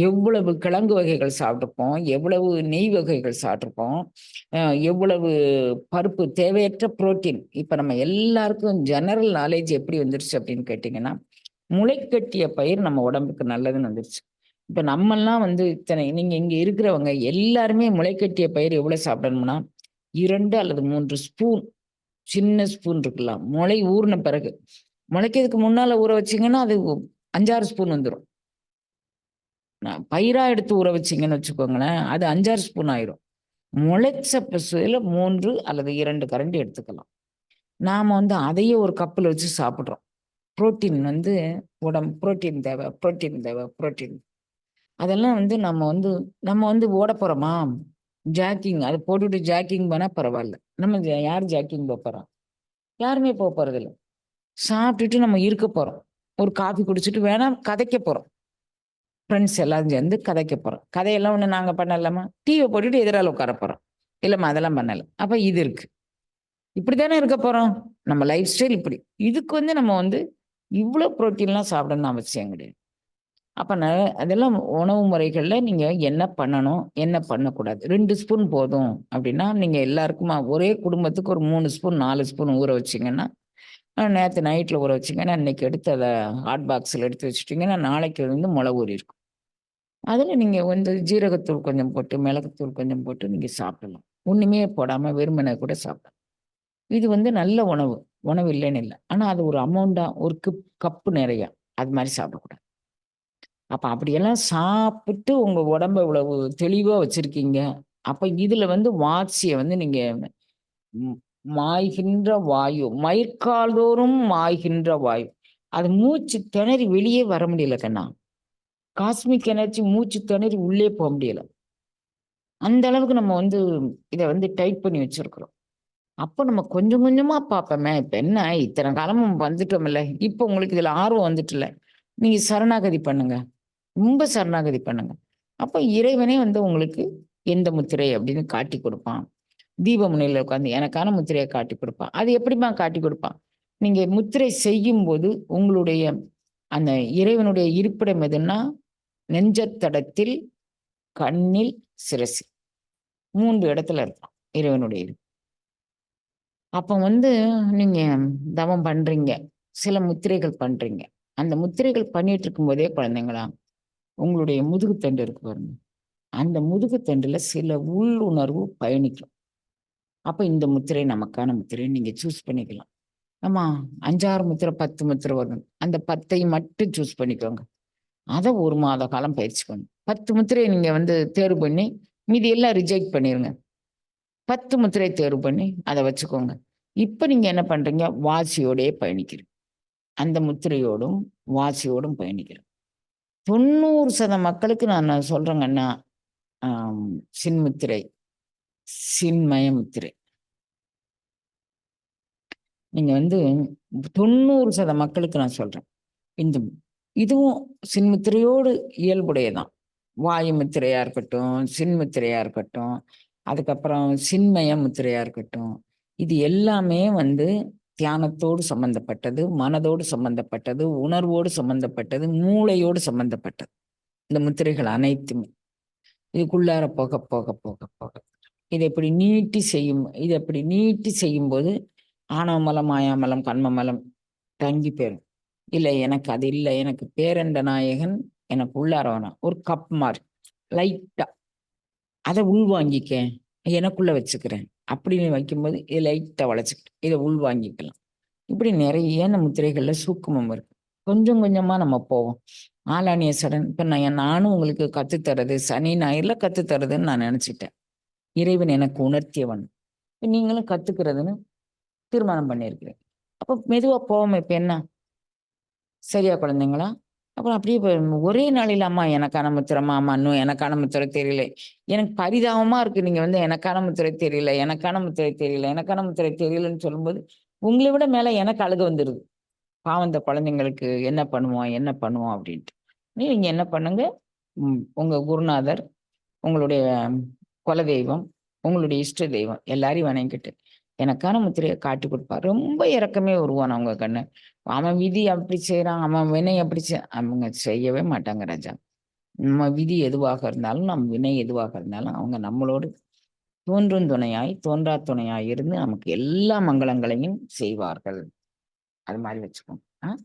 எவ்வளவு கிழங்கு வகைகள் சாப்பிட்ருப்போம் எவ்வளவு நெய் வகைகள் சாப்பிட்ருப்போம் எவ்வளவு பருப்பு தேவையற்ற புரோட்டீன் இப்போ நம்ம எல்லாருக்கும் ஜெனரல் நாலேஜ் எப்படி வந்துருச்சு அப்படின்னு கேட்டிங்கன்னா முளைக்கட்டிய பயிர் நம்ம உடம்புக்கு நல்லதுன்னு வந்துருச்சு. இப்போ நம்மெல்லாம் வந்து இத்தனை நீங்கள் இங்கே இருக்கிறவங்க எல்லாருமே முளைக்கட்டிய பயிர் எவ்வளோ சாப்பிடணும்னா இரண்டு அல்லது மூன்று ஸ்பூன் சின்ன ஸ்பூன் இருக்கலாம். முளை ஊறின பிறகு. முளைக்கிறதுக்கு முன்னால் ஊற வச்சிங்கன்னா அது அஞ்சாறு ஸ்பூன் வந்துடும் பயிரா எடுத்து ஊற வச்சிங்கன்னு வச்சுக்கோங்களேன் அது அஞ்சாறு ஸ்பூன் ஆயிரும். முளைச்ச பசுல மூன்று அல்லது இரண்டு கரண்டி எடுத்துக்கலாம். நாம் வந்து அதையே ஒரு கப்பில் வச்சு சாப்பிட்றோம். புரோட்டீன் வந்து உடம்பு புரோட்டீன் தேவை புரோட்டீன் தேவை புரோட்டீன். அதெல்லாம் வந்து நம்ம வந்து நம்ம வந்து ஓட போகிறோமா ஜாக்கிங் அதை போட்டுட்டு ஜாக்கிங் போனால் பரவாயில்ல. நம்ம யார் ஜாக்கிங் போக போகிறோம் யாருமே போக போகிறதில்ல சாப்பிட்டுட்டு நம்ம இருக்க போகிறோம் ஒரு காஃபி குடிச்சிட்டு வேணா கதைக்க போகிறோம் ஃப்ரெண்ட்ஸ் எல்லாரும் சேர்ந்து கதைக்க போகிறோம் கதையெல்லாம் ஒன்று நாங்கள் பண்ணலாமா? டிவி போட்டுட்டு எதிரால் உட்கார போகிறோம் இல்லைம்மா அதெல்லாம் பண்ணலை. அப்போ இது இருக்குது இப்படி தானே இருக்க போகிறோம் நம்ம லைஃப் ஸ்டைல் இப்படி. இதுக்கு வந்து நம்ம வந்து இவ்வளோ ப்ரோட்டீன்லாம் சாப்பிடணும்னு அவசியம் கிடையாது. அப்போ நான் அதெல்லாம் உணவு முறைகளில் நீங்கள் என்ன பண்ணணும் என்ன பண்ணக்கூடாது? ரெண்டு ஸ்பூன் போதும் அப்படின்னா நீங்கள் எல்லாருக்குமா ஒரே குடும்பத்துக்கு ஒரு மூணு ஸ்பூன் நாலு ஸ்பூன் ஊற வச்சிங்கன்னா நேற்று நைட்டில் ஊற வச்சிங்கன்னா இன்றைக்கி எடுத்து அதை ஹாட் பாக்ஸில் எடுத்து வச்சுட்டிங்கன்னா நாளைக்கு வந்து முளை ஊறி இருக்கும். அதில் நீங்கள் வந்து ஜீரகத்தூள் கொஞ்சம் போட்டு மிளகுத்தூள் கொஞ்சம் போட்டு நீங்கள் சாப்பிடலாம். ஒன்றுமே போடாமல் வெறுமனை கூட சாப்பிடலாம். இது வந்து நல்ல உணவு. உணவு இல்லைன்னு இல்லை. ஆனால் அது ஒரு அமௌண்ட்டாக ஒரு கப் கப்பு நிறையா. அது மாதிரி சாப்பிடக்கூடாது. அப்போ அப்படியெல்லாம் சாப்பிட்டு உங்கள் உடம்ப இவ்வளவு தெளிவாக வச்சுருக்கீங்க. அப்போ இதில் வந்து வாட்சியை வந்து நீங்கள் மாய்கின்ற வாயு மயிர்கால்தோறும் மாய்கின்ற வாயு. அது மூச்சு திணறி வெளியே வர முடியல கண்ணா. காஸ்மிக் எனர்ஜி மூச்சு திணறி உள்ளே போக முடியல. அந்த அளவுக்கு நம்ம வந்து இதை வந்து டைட் பண்ணி வச்சிருக்கிறோம். அப்போ நம்ம கொஞ்சம் கொஞ்சமா பார்ப்போமே இப்போ என்ன இத்தனை காலமும் வந்துட்டோம்ல இப்போ உங்களுக்கு இதுல ஆர்வம் வந்துட்டுல நீங்க சரணாகதி பண்ணுங்க ரொம்ப சரணாகதி பண்ணுங்க. அப்போ இறைவனே வந்து உங்களுக்கு எந்த முத்திரை அப்படின்னு காட்டி கொடுப்பான். தீப முனையில் உட்காந்து எனக்கான முத்திரையை காட்டி கொடுப்பான். அது எப்படிமா காட்டி கொடுப்பான்? நீங்க முத்திரை செய்யும் போது உங்களுடைய அந்த இறைவனுடைய இருப்பிடம் எதுன்னா நெஞ்சத்தடத்தில் கண்ணில் சிரசி. மூன்று இடத்துல இருக்கான் இறைவனுடைய இது. அப்போ வந்து நீங்க தவம் பண்றீங்க சில முத்திரைகள் பண்றீங்க. அந்த முத்திரைகள் பண்ணிட்டு இருக்கும் போதே குழந்தைங்களா உங்களுடைய முதுகுத்தண்டு இருக்கு பாருங்க. அந்த முதுகுத்தண்டுல சில உள்ளுணர்வு பயணிக்கும். அப்போ இந்த முத்திரை நமக்கான முத்திரை நீங்க சூஸ் பண்ணிக்கலாம். ஆமா அஞ்சாறு முத்திரை பத்து முத்திரை வரும். அந்த பத்தை மட்டும் சூஸ் பண்ணிக்கோங்க. அதை ஒரு மாத காலம் பயிற்சி பண்ணும் பத்து முத்திரையை நீங்கள் வந்து தேர்வு பண்ணி மீதி எல்லாம் ரிஜெக்ட் பண்ணிடுங்க பத்து முத்திரை தேர்வு பண்ணி அதை வச்சுக்கோங்க. இப்போ நீங்கள் என்ன பண்ணுறீங்க வாசியோடையே பயணிக்கிறீங்க அந்த முத்திரையோடும் வாசியோடும் பயணிக்கிறேன் தொண்ணூறு சத மக்களுக்கு நான் சொல்கிறேங்கன்னா சின்முத்திரை சின்மய முத்திரை. நீங்கள் வந்து தொண்ணூறு சத மக்களுக்கு நான் சொல்கிறேன் இந்த இதுவும் சின்முத்திரையோடு இயல்புடையதான். வாயு முத்திரையா இருக்கட்டும் சின்முத்திரையா இருக்கட்டும் அதுக்கப்புறம் சின்மய முத்திரையா இருக்கட்டும். இது எல்லாமே வந்து தியானத்தோடு சம்பந்தப்பட்டது மனதோடு சம்பந்தப்பட்டது உணர்வோடு சம்பந்தப்பட்டது மூளையோடு சம்பந்தப்பட்டது. இந்த முத்திரைகள் அனைத்துமே. இதுக்குள்ளார போக போக போக போக. இதை இப்படி நீட்டி செய்யும் இதை இப்படி நீட்டி செய்யும்போது ஆணவமலம் மாயாமலம் கண்மமலம் தங்கி போயிடும். இல்லை எனக்கு அது இல்லை. எனக்கு பேரண்ட நாயகன் எனக்கு உள்ளார வேணாம் ஒரு கப் மாதிரி. லைட்டா அதை உள்வாங்கிக்க எனக்குள்ள வச்சுக்கிறேன். அப்படின்னு வைக்கும்போது இதை லைட்டா வளைச்சிக்கிட்டு இதை உள்வாங்கிக்கலாம் இப்படி நிறைய இந்த முத்திரைகள்ல சூக்குமம் இருக்கு. கொஞ்சம் கொஞ்சமா நம்ம போவோம். ஆலானிய சடன். இப்ப நான் நானும் உங்களுக்கு கத்துத்தரது சனி ஞாயிறுல கத்துத்தரதுன்னு நான் நினைச்சிட்டேன். இறைவன் எனக்கு உணர்த்தியவன். நீங்களும் கத்துக்கிறதுன்னு தீர்மானம் பண்ணியிருக்கிறேன் அப்போ மெதுவாக போவோம் இப்போ என்ன? சரியா குழந்தைங்களா? அப்புறம் அப்படியே ஒரே நாளில் அம்மா எனக்கான முத்திரமா அம்மா இன்னும் எனக்கான முத்திரை தெரியல. எனக்கு பரிதாபமா இருக்கு. நீங்க வந்து எனக்கான முத்திரை தெரியல எனக்கான முத்திரை தெரியல எனக்கான முத்திரை தெரியலன்னு சொல்லும்போது உங்களை விட மேல எனக்கு அழுக வந்துடுது பாவம் இந்த குழந்தைங்களுக்கு என்ன பண்ணுவோம் என்ன பண்ணுவோம் அப்படின்ட்டு. நீங்க என்ன பண்ணுங்க? உங்க குருநாதர் உங்களுடைய குலதெய்வம் உங்களுடைய இஷ்ட தெய்வம் எல்லாரையும் வணங்கிட்டு எனக்கான முத்திரையை காட்டி கொடுப்பார் ரொம்ப இறக்கமே வருவான் அவங்க கண்ணு. அவன் விதி அப்படி செய்யறான் அவன் வினை அப்படி செய் அவங்க செய்யவே மாட்டாங்க ராஜா. நம்ம விதி எதுவாக இருந்தாலும் நம் வினை எதுவாக இருந்தாலும் அவங்க நம்மளோடு தோன்றும் துணையாய் தோன்றா துணையாய் இருந்து நமக்கு எல்லா மங்களங்களையும் செய்வார்கள். அது மாதிரி வச்சுக்கோங்க. ஆ?